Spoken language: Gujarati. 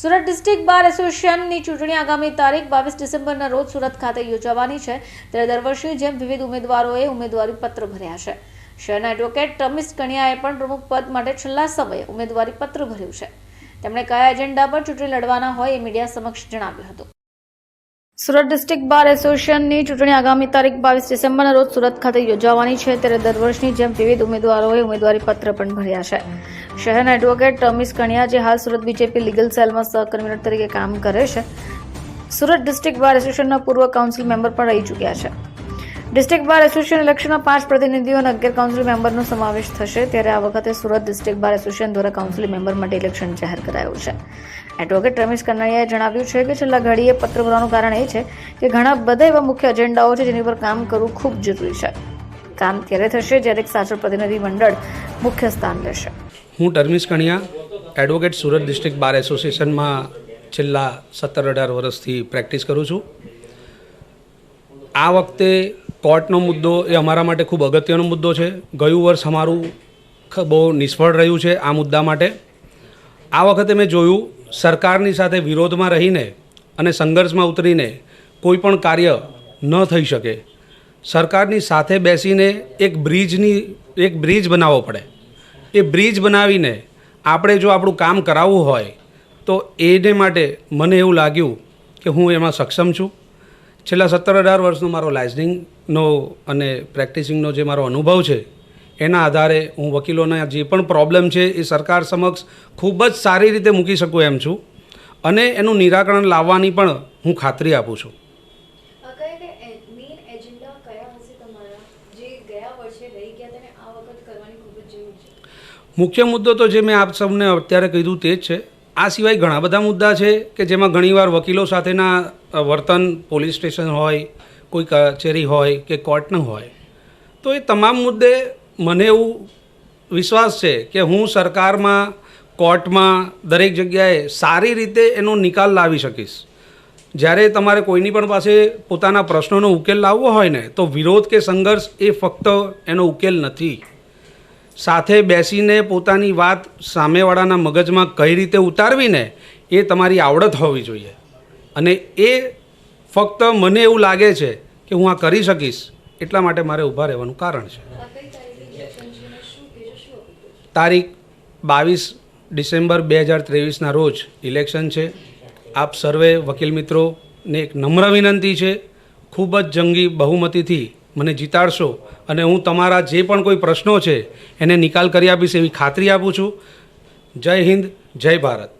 સુરત ડિસ્ટ્રિક્ટ બાર એસોસિએશનની ચૂંટણી આગામી તારીખ બાવીસ ડિસેમ્બરના રોજ સુરત ખાતે યોજાવાની છે. ત્યારે દર વર્ષની જેમ વિવિધ ઉમેદવારોએ ઉમેદવારી પત્ર ભર્યા છે. શહેરના એડવોકેટ રમેશ કણિયાએ પણ પ્રમુખ પદ માટે છેલ્લા સમયે ઉમેદવારી પત્ર ભર્યું છે. તેમણે કયા એજન્ડા પર ચૂંટણી લડવાના હોય એ મીડિયા સમક્ષ જણાવ્યું હતું. સુરત ડિસ્ટ્રિક્ટ બાર એસોસિએશનની ચૂંટણી આગામી તારીખ બાવીસ ડિસેમ્બરના રોજ સુરત ખાતે યોજાવાની છે. ત્યારે દર વર્ષની જેમ વિવિધ ઉમેદવારોએ ઉમેદવારી પત્ર પણ ભર્યા છે. શહેરના એડવોકેટ રમીશ કણિયા જે હાલ સુરત બીજેપી લીગલ સેલમાં સહકન્વીનર તરીકે કામ કરે છે, સુરત ડિસ્ટ્રિક્ટ બાર એસોસિએશનના પૂર્વ કાઉન્સિલ મેમ્બર પણ રહી ચૂક્યા છે. ડિસ્ટ્રિક્ટ બાર એસોસિએશન ઇલેક્શનમાં પાંચ પ્રતિનિધિઓ અને અગિયાર કાઉન્સિલ મેમ્બરનો સમાવેશ થશે ત્યારે આ વખતે સુરત ડિસ્ટ્રિક્ટ બાર એસોસિએશન દ્વારા કાઉન્સિલ મેમ્બર માટે ઇલેક્શન જાહેર કરાયું છે. એડવોકેટ રમેશ કન્નૈયાએ જણાવ્યું છે કે છેલ્લા ઘડીએ પત્ર ભરવાનું કારણ એ છે કે ઘણા બધા એવા મુખ્ય એજન્ડાઓ છે જેની પર કામ કરવું ખૂબ જરૂરી છે. કામ ત્યારે થશે જ્યારે એક સાચો પ્રતિનિધિ મંડળ મુખ્ય સ્થાન લેશે. હું ટર્મિશ Kaniya advocate Surat district bar એસોસિએશનમાં છેલ્લા સત્તર અઢાર વર્ષથી પ્રેક્ટિસ કરું છું. આ વખતે કોર્ટનો મુદ્દો એ અમારા માટે ખૂબ અગત્યનો મુદ્દો છે. ગયું વર્ષ અમારું બહુ નિષ્ફળ રહ્યું છે આ મુદ્દા માટે. આ વખતે મેં જોયું, સરકારની સાથે વિરોધમાં રહીને અને સંઘર્ષમાં ઉતરીને કોઈ પણ કાર્ય ન થઈ શકે. સરકારની સાથે બેસીને એક બ્રિજની, એક બ્રિજ બનાવવો પડે. એ બ્રિજ બનાવીને આપણે જો આપણું કામ કરાવવું હોય, તો એને માટે મને એવું લાગ્યું કે હું એમાં સક્ષમ છું. છેલ્લા સત્તર અઢાર વર્ષનો મારો લાઇસનિંગનો અને પ્રેક્ટિસિંગનો જે મારો અનુભવ છે એના આધારે હું વકીલોના જે પણ પ્રોબ્લેમ છે એ સરકાર સમક્ષ ખૂબ જ સારી રીતે મૂકી શકું એમ છું અને એનું નિરાકરણ લાવવાની પણ હું ખાતરી આપું છું. મુખ્ય મુદ્દો તો જે મેં આપ સૌને અત્યારે કીધું તે જ છે આ સિવાય ઘણા બધા મુદ્દા છે કે જેમાં ઘણીવાર વકીલો સાથેના વર્તન પોલીસ સ્ટેશન હોય, કોઈ કચેરી હોય કે કોર્ટનું હોય. તો એ તમામ મુદ્દે મને એવું વિશ્વાસ છે કે હું સરકારમાં, કોર્ટમાં, દરેક જગ્યાએ સારી રીતે એનો નિકાલ લાવી શકીશ. જ્યારે તમારે કોઈની પણ પાસે પોતાના પ્રશ્નોનો ઉકેલ લાવવો હોય ને, તો વિરોધ કે સંઘર્ષ એ ફક્ત એનો ઉકેલ નથી. સાથે બેસીને પોતાની વાત સામેવાળાના મગજમાં કઈ રીતે ઉતારવીને એ તમારી આવડત હોવી જોઈએ. અને એ ફક્ત મને એવું લાગે છે કે હું આ કરી શકીશ, એટલા માટે મારે ઊભા રહેવાનું કારણ છે? તારીખ બાવીસ ડિસેમ્બર બે હજાર ત્રેવીસના રોજ ઇલેક્શન છે. આપ સર્વે વકીલ મિત્રોને એક નમ્ર વિનંતી છે. ખૂબ જ જંગી બહુમતીથી મને જીતાડશો અને હું તમારા જે પણ કોઈ પ્રશ્નો છે એને નિકાલ કરી આપીશ એવી ખાતરી આપું છું. જય હિન્દ, જય ભારત.